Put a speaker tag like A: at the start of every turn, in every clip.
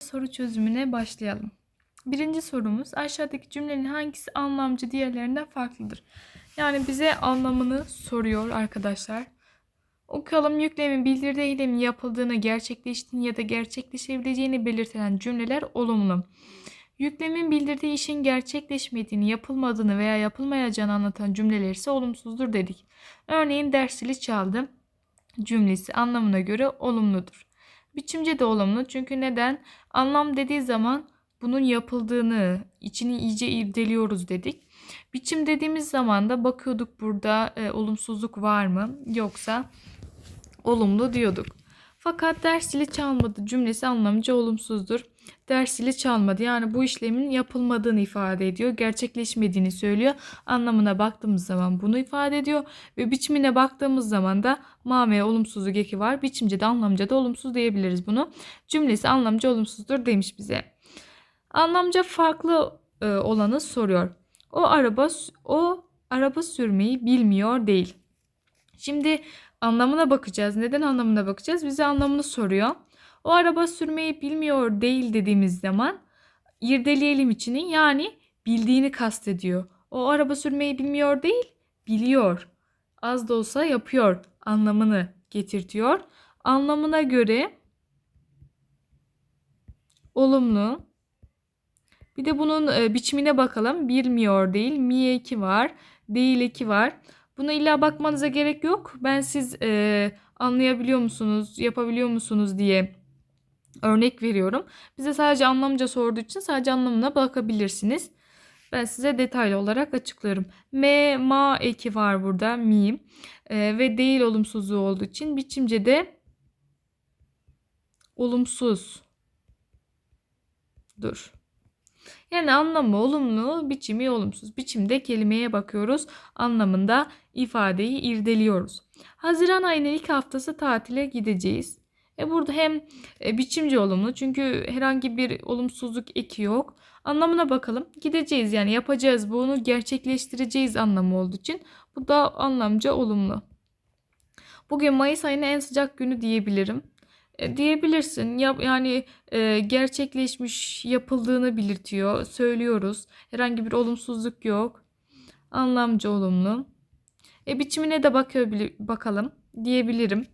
A: Soru çözümüne başlayalım. Birinci sorumuz aşağıdaki cümlenin hangisi anlamcı diğerlerinden farklıdır? Yani bize anlamını soruyor arkadaşlar. Okuyalım yüklemin bildirdiği eylemin yapıldığını, gerçekleştiğini ya da gerçekleşebileceğini belirtilen cümleler olumlu. Yüklemin bildirdiği işin gerçekleşmediğini, yapılmadığını veya yapılmayacağını anlatan cümleler ise olumsuzdur dedik. Örneğin ders zili çaldı cümlesi anlamına göre olumludur. Biçimce de olumlu çünkü neden? Anlam dediği zaman bunun yapıldığını, içini iyice irdeliyoruz dedik. Biçim dediğimiz zaman da bakıyorduk burada e, olumsuzluk var mı yoksa olumlu diyorduk. Fakat ders zili çalmadı cümlesi anlamca olumsuzdur. Ders zili çalmadı yani bu işlemin yapılmadığını ifade ediyor. Gerçekleşmediğini söylüyor. Anlamına baktığımız zaman bunu ifade ediyor. Ve biçimine baktığımız zaman da mame olumsuzluk eki var. Biçimce de anlamca da olumsuz diyebiliriz bunu. Cümlesi anlamca olumsuzdur demiş bize. Anlamca farklı e, olanı soruyor. O araba o araba sürmeyi bilmiyor değil. Şimdi anlamına bakacağız. Neden anlamına bakacağız? Bize anlamını soruyor. O araba sürmeyi bilmiyor değil dediğimiz zaman irdeleyelim içini yani bildiğini kastediyor. O araba sürmeyi bilmiyor değil, biliyor. Az da olsa yapıyor anlamını getirtiyor. Anlamına göre olumlu. Bir de bunun e, biçimine bakalım. Bilmiyor değil, mi eki var, değil eki var. Buna illa bakmanıza gerek yok. Ben siz e, anlayabiliyor musunuz, yapabiliyor musunuz diye örnek veriyorum. Bize sadece anlamca sorduğu için sadece anlamına bakabilirsiniz. Ben size detaylı olarak açıklıyorum. M, ma eki var burada. Mi. E, ve değil olumsuzluğu olduğu için biçimce de olumsuz. Dur. Yani anlamı olumlu, biçimi olumsuz. Biçimde kelimeye bakıyoruz. Anlamında ifadeyi irdeliyoruz. Haziran ayının ilk haftası tatile gideceğiz. E burada hem e, biçimci olumlu çünkü herhangi bir olumsuzluk eki yok. Anlamına bakalım. Gideceğiz yani yapacağız bunu gerçekleştireceğiz anlamı olduğu için bu da anlamca olumlu. Bugün Mayıs ayının en sıcak günü diyebilirim. E, diyebilirsin. Ya, yani e, gerçekleşmiş, yapıldığını belirtiyor. Söylüyoruz. Herhangi bir olumsuzluk yok. Anlamca olumlu. E, biçimine de bakıyor bakalım diyebilirim.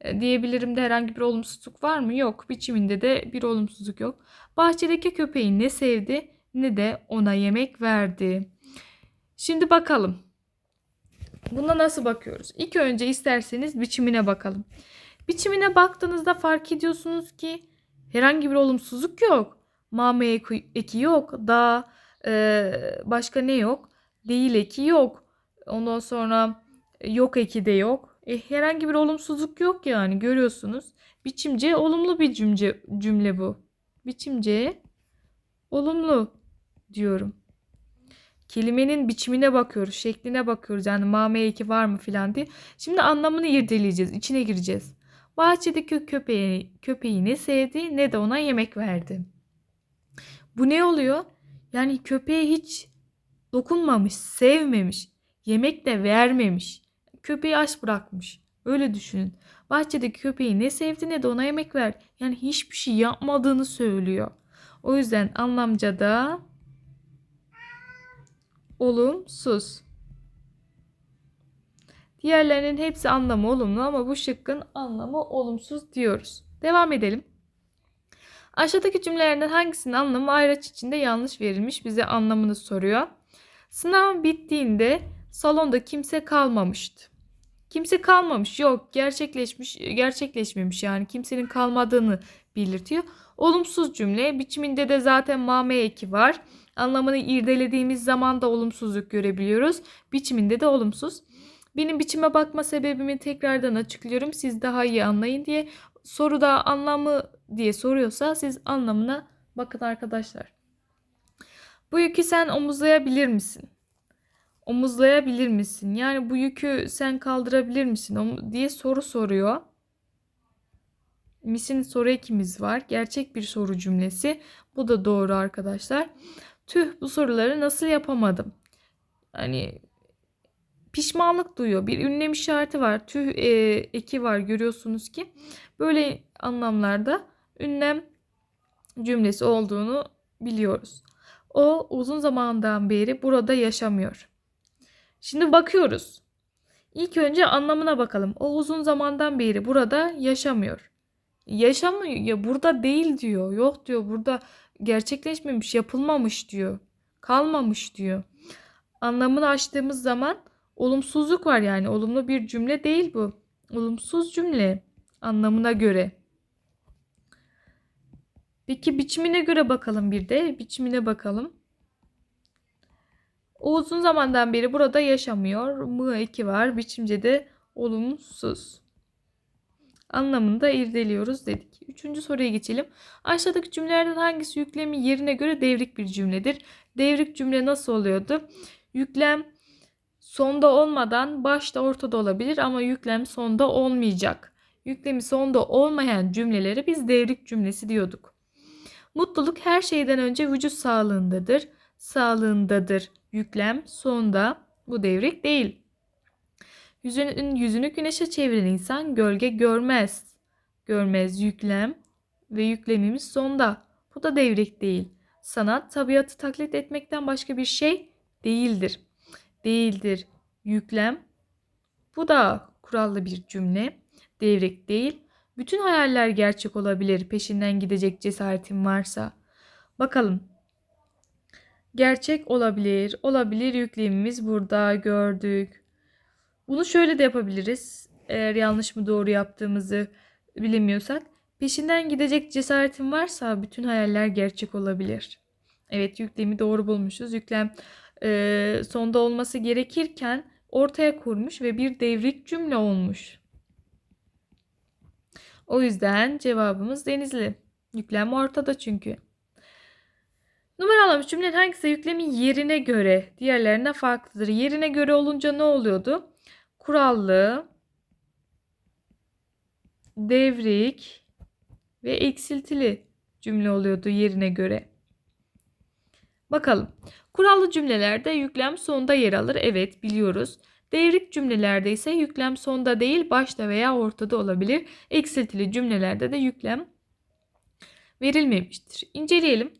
A: E, diyebilirim de herhangi bir olumsuzluk var mı? Yok. Biçiminde de bir olumsuzluk yok. Bahçedeki köpeği ne sevdi ne de ona yemek verdi. Şimdi bakalım. Buna nasıl bakıyoruz? İlk önce isterseniz biçimine bakalım. Biçimine baktığınızda fark ediyorsunuz ki herhangi bir olumsuzluk yok. Mame eki yok. Da e, başka ne yok? Değil eki yok. Ondan sonra yok eki de yok. E, herhangi bir olumsuzluk yok yani görüyorsunuz. Biçimce olumlu bir cümle, cümle bu. Biçimce olumlu diyorum. Kelimenin biçimine bakıyoruz, şekline bakıyoruz. Yani mame eki var mı filan diye. Şimdi anlamını irdeleyeceğiz, içine gireceğiz. Bahçedeki köpeği, köpeği ne sevdi ne de ona yemek verdi. Bu ne oluyor? Yani köpeğe hiç dokunmamış, sevmemiş, yemek de vermemiş. Köpeği aç bırakmış. Öyle düşünün. Bahçedeki köpeği ne sevdi ne de ona yemek verdi. Yani hiçbir şey yapmadığını söylüyor. O yüzden anlamca da olumsuz. Diğerlerinin hepsi anlamı olumlu ama bu şıkkın anlamı olumsuz diyoruz. Devam edelim. Aşağıdaki cümlelerden hangisinin anlamı ayraç içinde yanlış verilmiş bize anlamını soruyor. Sınav bittiğinde salonda kimse kalmamıştı. Kimse kalmamış yok gerçekleşmiş gerçekleşmemiş yani kimsenin kalmadığını belirtiyor. Olumsuz cümle biçiminde de zaten mame eki var. Anlamını irdelediğimiz zaman da olumsuzluk görebiliyoruz. Biçiminde de olumsuz. Benim biçime bakma sebebimi tekrardan açıklıyorum. Siz daha iyi anlayın diye. Soruda anlamı diye soruyorsa siz anlamına bakın arkadaşlar. Bu yükü sen omuzlayabilir misin? Omuzlayabilir misin? Yani bu yükü sen kaldırabilir misin? diye soru soruyor. Misin soru ekimiz var. Gerçek bir soru cümlesi. Bu da doğru arkadaşlar. Tüh bu soruları nasıl yapamadım? Hani pişmanlık duyuyor. Bir ünlem işareti var. Tüh e, eki var görüyorsunuz ki. Böyle anlamlarda ünlem cümlesi olduğunu biliyoruz. O uzun zamandan beri burada yaşamıyor. Şimdi bakıyoruz. İlk önce anlamına bakalım. O uzun zamandan beri burada yaşamıyor. Yaşamıyor ya burada değil diyor. Yok diyor burada gerçekleşmemiş, yapılmamış diyor. Kalmamış diyor. Anlamını açtığımız zaman olumsuzluk var yani. Olumlu bir cümle değil bu. Olumsuz cümle anlamına göre. Peki biçimine göre bakalım bir de. Biçimine bakalım. O uzun zamandan beri burada yaşamıyor. Mı eki var. Biçimce de olumsuz. Anlamında irdeliyoruz dedik. Üçüncü soruya geçelim. Aşağıdaki cümlelerden hangisi yüklemi yerine göre devrik bir cümledir? Devrik cümle nasıl oluyordu? Yüklem sonda olmadan başta ortada olabilir ama yüklem sonda olmayacak. Yüklemi sonda olmayan cümleleri biz devrik cümlesi diyorduk. Mutluluk her şeyden önce vücut sağlığındadır. Sağlığındadır. Yüklem sonda bu devrik değil. Yüzünün, yüzünü güneşe çeviren insan gölge görmez. Görmez yüklem ve yüklemimiz sonda. Bu da devrik değil. Sanat tabiatı taklit etmekten başka bir şey değildir. Değildir. Yüklem. Bu da kurallı bir cümle. Devrik değil. Bütün hayaller gerçek olabilir peşinden gidecek cesaretin varsa. Bakalım. Gerçek olabilir. Olabilir yüklemimiz burada gördük. Bunu şöyle de yapabiliriz. Eğer yanlış mı doğru yaptığımızı bilemiyorsak. Peşinden gidecek cesaretin varsa bütün hayaller gerçek olabilir. Evet yüklemi doğru bulmuşuz. Yüklem e, sonda olması gerekirken ortaya kurmuş ve bir devrik cümle olmuş. O yüzden cevabımız Denizli. Yüklem ortada çünkü. Numaralanmış cümlenin hangisi yüklemin yerine göre diğerlerine farklıdır? Yerine göre olunca ne oluyordu? Kurallı, devrik ve eksiltili cümle oluyordu yerine göre. Bakalım. Kurallı cümlelerde yüklem sonda yer alır. Evet biliyoruz. Devrik cümlelerde ise yüklem sonda değil başta veya ortada olabilir. Eksiltili cümlelerde de yüklem verilmemiştir. İnceleyelim.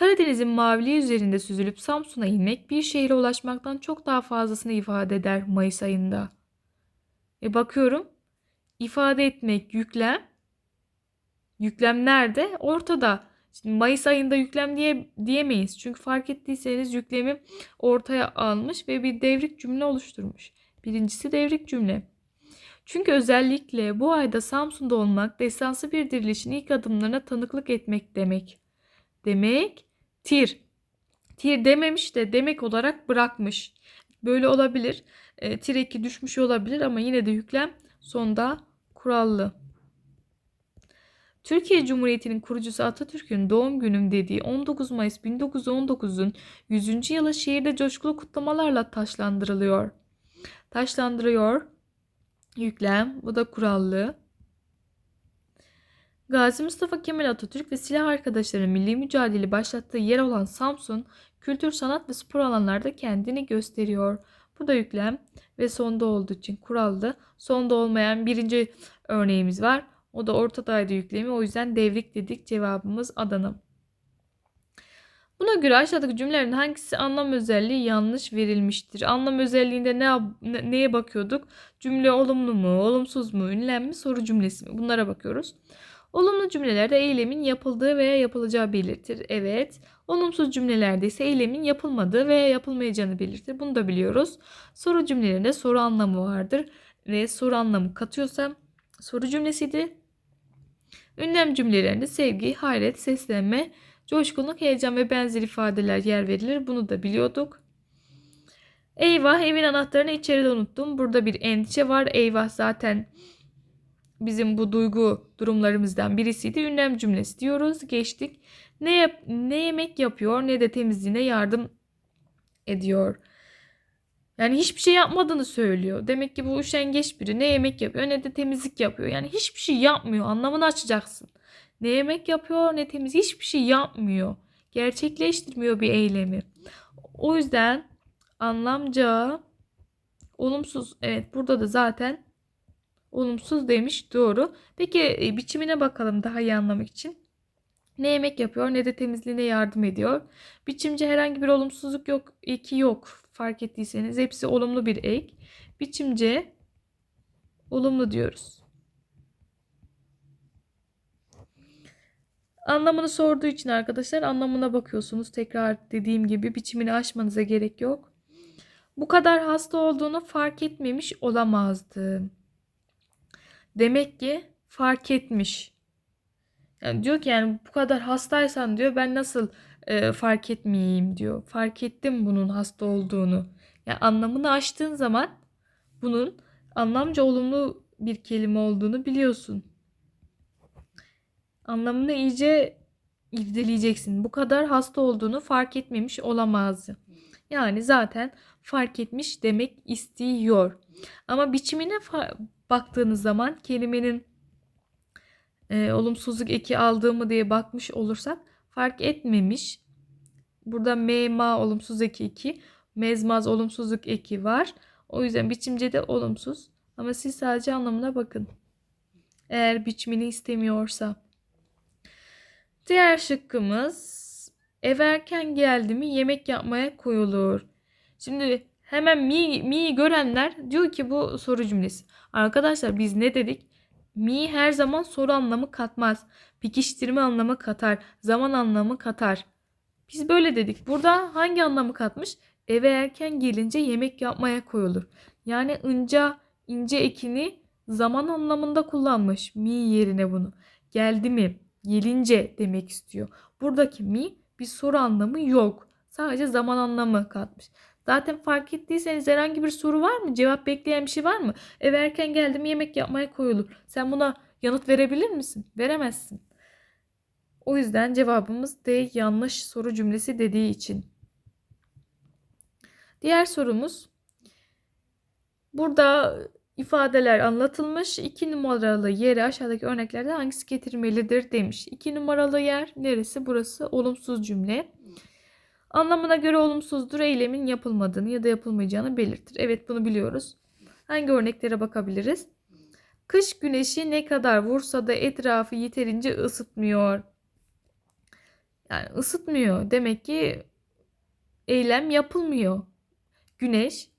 A: Karadeniz'in maviliği üzerinde süzülüp Samsun'a inmek bir şehre ulaşmaktan çok daha fazlasını ifade eder Mayıs ayında. E bakıyorum ifade etmek yüklem. Yüklem nerede? Ortada. Şimdi Mayıs ayında yüklem diye diyemeyiz. Çünkü fark ettiyseniz yüklemi ortaya almış ve bir devrik cümle oluşturmuş. Birincisi devrik cümle. Çünkü özellikle bu ayda Samsun'da olmak destansı bir dirilişin ilk adımlarına tanıklık etmek demek. Demek tir. Tir dememiş de demek olarak bırakmış. Böyle olabilir. E, tir eki düşmüş olabilir ama yine de yüklem sonda kurallı. Türkiye Cumhuriyeti'nin kurucusu Atatürk'ün doğum günüm dediği 19 Mayıs 1919'un 100. yılı şehirde coşkulu kutlamalarla taşlandırılıyor. Taşlandırıyor. Yüklem. Bu da kurallı. Gazi Mustafa Kemal Atatürk ve silah arkadaşlarının milli mücadele başlattığı yer olan Samsun, kültür, sanat ve spor alanlarda kendini gösteriyor. Bu da yüklem ve sonda olduğu için kurallı. Sonda olmayan birinci örneğimiz var. O da ortadaydı yüklemi. O yüzden devrik dedik. Cevabımız Adana. Buna göre aşağıdaki cümlelerin hangisi anlam özelliği yanlış verilmiştir? Anlam özelliğinde ne neye bakıyorduk? Cümle olumlu mu, olumsuz mu, ünlem mi, soru cümlesi mi? Bunlara bakıyoruz. Olumlu cümlelerde eylemin yapıldığı veya yapılacağı belirtir. Evet. Olumsuz cümlelerde ise eylemin yapılmadığı veya yapılmayacağını belirtir. Bunu da biliyoruz. Soru cümlelerinde soru anlamı vardır. Ve soru anlamı katıyorsam soru cümlesiydi. Ünlem cümlelerinde sevgi, hayret, seslenme, coşkunluk, heyecan ve benzer ifadeler yer verilir. Bunu da biliyorduk. Eyvah evin anahtarını içeride unuttum. Burada bir endişe var. Eyvah zaten bizim bu duygu durumlarımızdan birisiydi. Ünlem cümlesi diyoruz. Geçtik. Ne, yap ne yemek yapıyor ne de temizliğine yardım ediyor. Yani hiçbir şey yapmadığını söylüyor. Demek ki bu üşengeç biri ne yemek yapıyor ne de temizlik yapıyor. Yani hiçbir şey yapmıyor anlamını açacaksın. Ne yemek yapıyor ne temiz hiçbir şey yapmıyor. Gerçekleştirmiyor bir eylemi. O yüzden anlamca olumsuz. Evet burada da zaten olumsuz demiş doğru. Peki e, biçimine bakalım daha iyi anlamak için. Ne yemek yapıyor ne de temizliğine yardım ediyor. Biçimci herhangi bir olumsuzluk yok. Eki yok. Fark ettiyseniz hepsi olumlu bir ek. Biçimci olumlu diyoruz. Anlamını sorduğu için arkadaşlar anlamına bakıyorsunuz. Tekrar dediğim gibi biçimini aşmanıza gerek yok. Bu kadar hasta olduğunu fark etmemiş olamazdı. Demek ki fark etmiş. Yani diyor ki yani bu kadar hastaysan diyor ben nasıl e, fark etmeyeyim diyor. Fark ettim bunun hasta olduğunu. Yani anlamını açtığın zaman bunun anlamca olumlu bir kelime olduğunu biliyorsun. Anlamını iyice irdeleyeceksin. Bu kadar hasta olduğunu fark etmemiş olamazdı. Yani zaten fark etmiş demek istiyor. Ama biçimine baktığınız zaman kelimenin e, olumsuzluk eki aldığımı diye bakmış olursak fark etmemiş. Burada mema olumsuz eki 2, mezmaz olumsuzluk eki var. O yüzden biçimce de olumsuz. Ama siz sadece anlamına bakın. Eğer biçimini istemiyorsa. Diğer şıkkımız ev erken geldi mi yemek yapmaya koyulur. Şimdi hemen mi, mi'yi görenler diyor ki bu soru cümlesi. Arkadaşlar biz ne dedik? Mi her zaman soru anlamı katmaz. Pekiştirme anlamı katar. Zaman anlamı katar. Biz böyle dedik. Burada hangi anlamı katmış? Eve erken gelince yemek yapmaya koyulur. Yani ince ince ekini zaman anlamında kullanmış. Mi yerine bunu. Geldi mi? Gelince demek istiyor. Buradaki mi bir soru anlamı yok. Sadece zaman anlamı katmış. Zaten fark ettiyseniz herhangi bir soru var mı? Cevap bekleyen bir şey var mı? Eve erken geldim yemek yapmaya koyulur. Sen buna yanıt verebilir misin? Veremezsin. O yüzden cevabımız D yanlış soru cümlesi dediği için. Diğer sorumuz. Burada ifadeler anlatılmış. 2 numaralı yere aşağıdaki örneklerden hangisi getirmelidir demiş. 2 numaralı yer neresi? Burası olumsuz cümle. Anlamına göre olumsuzdur eylemin yapılmadığını ya da yapılmayacağını belirtir. Evet bunu biliyoruz. Hangi örneklere bakabiliriz? Kış güneşi ne kadar vursa da etrafı yeterince ısıtmıyor. Yani ısıtmıyor. Demek ki eylem yapılmıyor. Güneş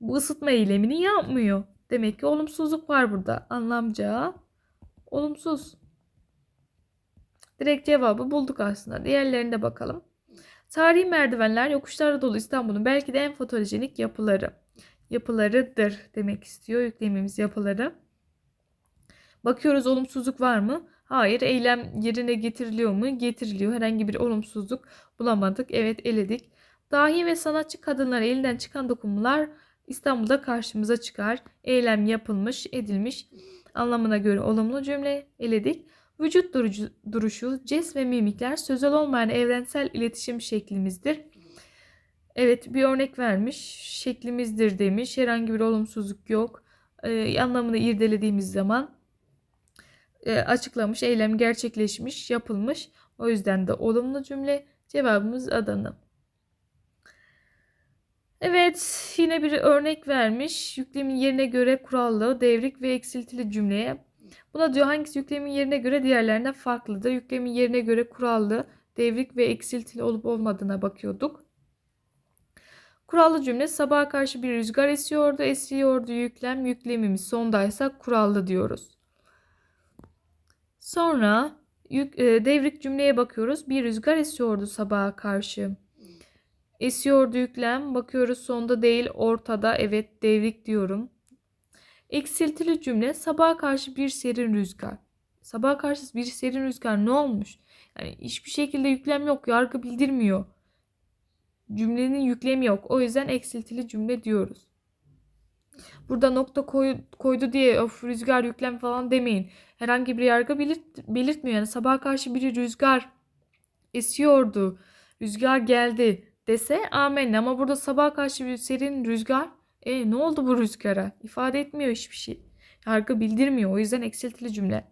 A: bu ısıtma eylemini yapmıyor. Demek ki olumsuzluk var burada. Anlamca olumsuz. Direkt cevabı bulduk aslında. Diğerlerine de bakalım. Tarihi merdivenler yokuşlarla dolu İstanbul'un belki de en fotojenik yapıları. Yapılarıdır demek istiyor yüklemimiz yapıları. Bakıyoruz olumsuzluk var mı? Hayır. Eylem yerine getiriliyor mu? Getiriliyor. Herhangi bir olumsuzluk bulamadık. Evet eledik. Dahi ve sanatçı kadınlar elinden çıkan dokunmalar İstanbul'da karşımıza çıkar. Eylem yapılmış, edilmiş. Anlamına göre olumlu cümle eledik. Vücut duruşu, ces ve mimikler sözel olmayan evrensel iletişim şeklimizdir. Evet bir örnek vermiş. Şeklimizdir demiş. Herhangi bir olumsuzluk yok. Ee, anlamını irdelediğimiz zaman e, açıklamış, eylem gerçekleşmiş, yapılmış. O yüzden de olumlu cümle. Cevabımız Adana. Evet yine bir örnek vermiş. Yüklemin yerine göre kurallı, devrik ve eksiltili cümleye Buna diyor hangisi yüklemin yerine göre diğerlerinden farklıdır. Yüklemin yerine göre kurallı, devrik ve eksiltili olup olmadığına bakıyorduk. Kurallı cümle sabaha karşı bir rüzgar esiyordu. Esiyordu yüklem. Yüklemimiz sondaysa kurallı diyoruz. Sonra yük, e, devrik cümleye bakıyoruz. Bir rüzgar esiyordu sabaha karşı. Esiyordu yüklem. Bakıyoruz sonda değil ortada. Evet devrik diyorum. Eksiltili cümle sabaha karşı bir serin rüzgar. Sabaha karşı bir serin rüzgar ne olmuş? Yani hiçbir şekilde yüklem yok. Yargı bildirmiyor. Cümlenin yüklemi yok. O yüzden eksiltili cümle diyoruz. Burada nokta koy, koydu diye of rüzgar yüklem falan demeyin. Herhangi bir yargı belirt, belirtmiyor. Yani sabaha karşı bir rüzgar esiyordu. Rüzgar geldi dese amen. Ama burada sabaha karşı bir serin rüzgar e ne oldu bu rüzgara? İfade etmiyor hiçbir şey. Yargı bildirmiyor. O yüzden eksiltili cümle.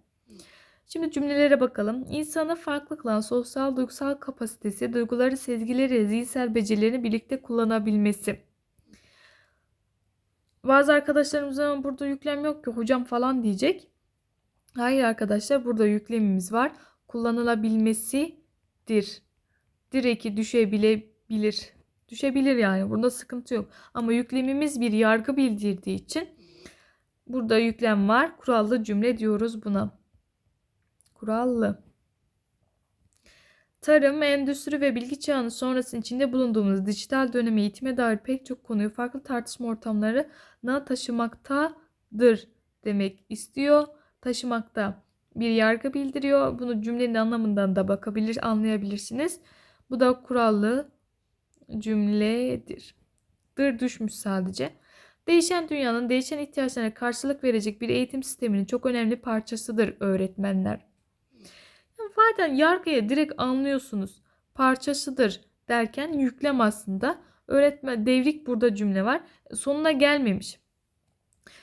A: Şimdi cümlelere bakalım. İnsanı farklı kılan sosyal duygusal kapasitesi, duyguları, sezgileri, zihinsel becerilerini birlikte kullanabilmesi. Bazı arkadaşlarımızın burada yüklem yok ki hocam falan diyecek. Hayır arkadaşlar burada yüklemimiz var. kullanılabilmesidir. Direki düşebilebilir. Düşebilir yani. Burada sıkıntı yok. Ama yüklemimiz bir yargı bildirdiği için burada yüklem var. Kurallı cümle diyoruz buna. Kurallı. Tarım, endüstri ve bilgi çağının sonrası içinde bulunduğumuz dijital döneme eğitime dair pek çok konuyu farklı tartışma ortamlarına taşımaktadır demek istiyor. Taşımakta bir yargı bildiriyor. Bunu cümlenin anlamından da bakabilir, anlayabilirsiniz. Bu da kurallı cümledir. Dır düşmüş sadece. Değişen dünyanın değişen ihtiyaçlarına karşılık verecek bir eğitim sisteminin çok önemli parçasıdır öğretmenler. Yani zaten yargıya direkt anlıyorsunuz. Parçasıdır derken yüklem aslında. Öğretmen devrik burada cümle var. Sonuna gelmemiş.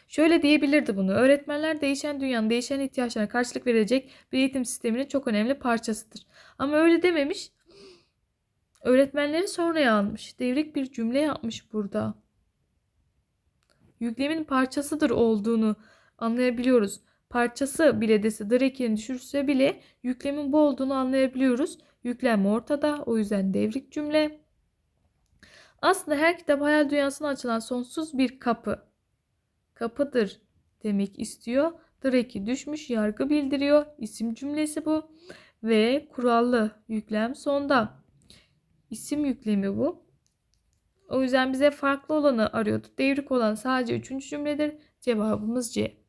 A: Şöyle diyebilirdi bunu. Öğretmenler değişen dünyanın değişen ihtiyaçlarına karşılık verecek bir eğitim sisteminin çok önemli parçasıdır. Ama öyle dememiş. Öğretmenleri sonraya almış. Devrik bir cümle yapmış burada. Yüklemin parçasıdır olduğunu anlayabiliyoruz. Parçası bile dese direkini düşürse bile yüklemin bu olduğunu anlayabiliyoruz. Yüklem ortada. O yüzden devrik cümle. Aslında her kitap hayal dünyasına açılan sonsuz bir kapı. Kapıdır demek istiyor. Direki düşmüş yargı bildiriyor. İsim cümlesi bu. Ve kurallı yüklem sonda. İsim yüklemi bu. O yüzden bize farklı olanı arıyordu. Devrik olan sadece üçüncü cümledir. Cevabımız C.